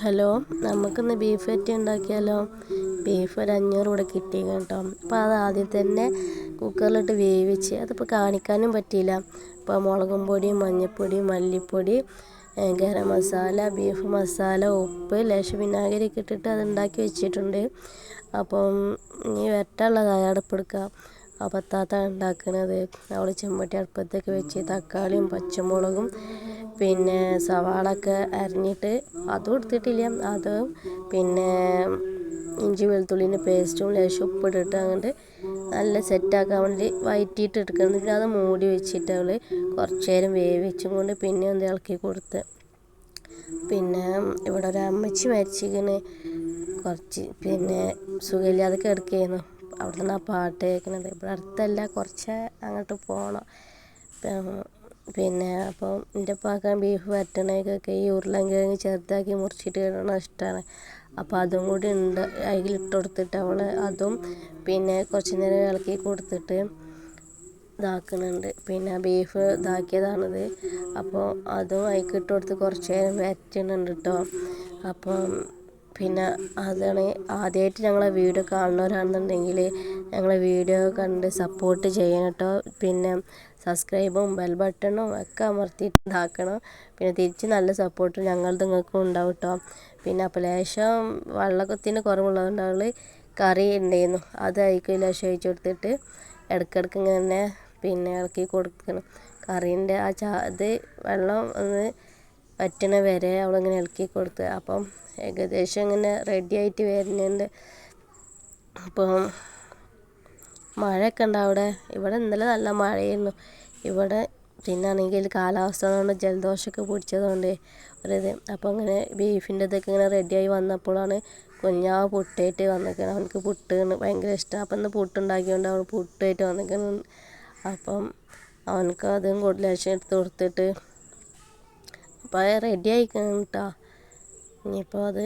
Hello നമുക്കിന്ന് beef വരട്ടി ഉണ്ടാക്കിയാലോ? ബീഫ് ഒരു അഞ്ഞൂറ് കൂടെ കിട്ടി കേട്ടോ. അപ്പോൾ അത് ആദ്യം തന്നെ കുക്കറിലിട്ട് വേവിച്ച് അതിപ്പോൾ കാണിക്കാനും പറ്റിയില്ല. അപ്പോൾ മുളകും പൊടി മഞ്ഞൾപ്പൊടി മല്ലിപ്പൊടി ഗരം മസാല ബീഫ് മസാല ഉപ്പ് ലേശം വിനാഗിരി ഇട്ടിട്ട് അത് ഉണ്ടാക്കി വെച്ചിട്ടുണ്ട്. അപ്പം ഇനി വരട്ടാനുള്ളതായ തയ്യാറെടുപ്പെടുക്കുക അപ്പോൾ താത്ത ഉണ്ടാക്കുന്നത് അവൾ ചെമ്പട്ടി അടുപ്പത്തൊക്കെ വെച്ച് തക്കാളിയും പച്ചമുളകും പിന്നെ സവാള ഒക്കെ അരിഞ്ഞിട്ട് അതും എടുത്തിട്ടില്ല. അതും പിന്നെ ഇഞ്ചി വെളുത്തുള്ളിന്റെ പേസ്റ്റും ലേശം ഉപ്പിട്ടിട്ട് അങ്ങോട്ട് നല്ല സെറ്റാക്കാൻ വേണ്ടി വയറ്റിയിട്ട് എടുക്കണം. പിന്നെ അത് മൂടി വെച്ചിട്ട് അവൾ കുറച്ച് നേരം വേവിച്ചും കൊണ്ട് പിന്നെ ഒന്ന് ഇളക്കി കൊടുത്ത്. പിന്നെ ഇവിടെ ഒരു അമ്മച്ചി മരിച്ചിങ്ങനെ കുറച്ച് പിന്നെ സുഖമില്ലാതെ കിടക്കുകയായിരുന്നു അവിടെ നിന്ന് ആ പാട്ട് കേൾക്കുന്നത് ഇവിടെ അടുത്തല്ല കുറച്ച് അങ്ങോട്ട് പോകണം പിന്നെ അപ്പോൾ എന്റെ ഉപ്പാക്കാൻ ബീഫ് വരട്ടണേക്കൊക്കെ ഈ ഉരുളൻകിഴങ്ങ് ചെറുതാക്കി മുറിച്ചിട്ട് ഇടണ ഇഷ്ടമാണ് അപ്പോൾ അതും കൂടി ഉണ്ട്. അതിലിട്ട് കൊടുത്തിട്ട് അവൾ അതും പിന്നെ കുറച്ച് നേരം ഇളക്കി കൊടുത്തിട്ട് ഇതാക്കുന്നുണ്ട്. പിന്നെ ബീഫ് ഇതാക്കിയതാണിത്. അപ്പോൾ അതും അതിലേക്ക് ഇട്ട് കൊടുത്ത് കുറച്ച് നേരം വരറ്റുന്നുണ്ട് കേട്ടോ അപ്പം പിന്നെ അതാണ് ആദ്യമായിട്ട് ഞങ്ങളെ വീഡിയോ കാണുന്നവരാണെന്നുണ്ടെങ്കിൽ ഞങ്ങളെ വീഡിയോ കണ്ട് സപ്പോർട്ട് ചെയ്യണം കേട്ടോ. പിന്നെ സബ്സ്ക്രൈബും ബെൽ ബട്ടണും ഒക്കെ അമർത്തിയിട്ട് ഇതാക്കണം. പിന്നെ തിരിച്ച് നല്ല സപ്പോർട്ട് ഞങ്ങളത് നിങ്ങൾക്കും ഉണ്ടാവും കേട്ടോ. പിന്നെ അപ്പോൾ ലേശം വെള്ളത്തിന് കുറവുള്ളതുകൊണ്ട് അവൾ കറി ഉണ്ടായിരുന്നു അതായിരിക്കും ലേശം അഴിച്ചു കൊടുത്തിട്ട് ഇടയ്ക്കിടയ്ക്ക് ഇങ്ങനെ പിന്നെ ഇളക്കി കൊടുക്കണം. കറീന്റെ ആ ചാ ഇത് വെള്ളം ഒന്ന് വറ്റണ വരെ അവളിങ്ങനെ ഇളക്കി കൊടുത്ത്. അപ്പം ഏകദേശം ഇങ്ങനെ റെഡി ആയിട്ട് വരുന്നുണ്ട്. അപ്പം മഴയൊക്കെ ഉണ്ട് അവിടെ? ഇവിടെ ഇന്നലെ നല്ല മഴയായിരുന്നു. ഇവിടെ പിന്നാണെങ്കിൽ കാലാവസ്ഥ കൊണ്ട് ജലദോഷമൊക്കെ പിടിച്ചതുകൊണ്ട് ഒരിത്. അപ്പോൾ അങ്ങനെ ബീഫിന്റെ ഇതൊക്കെ ഇങ്ങനെ റെഡിയായി വന്നപ്പോഴാണ് കുഞ്ഞാവ് പുട്ടായിട്ട് വന്നിരിക്കണം അവനക്ക് പുട്ട് ഭയങ്കര ഇഷ്ടമാണ്. അപ്പം ഇന്ന് പുട്ടുണ്ടാക്കിയോണ്ട് അവൾ പുട്ടായിട്ട് വന്നിരിക്കണം അപ്പം അവനക്ക് അതും കൂടുതൽ ലേശം എടുത്ത് കൊടുത്തിട്ട് അപ്പോൾ റെഡി ആയിക്കാണ് കേട്ടോ ഇനിയിപ്പോൾ അത്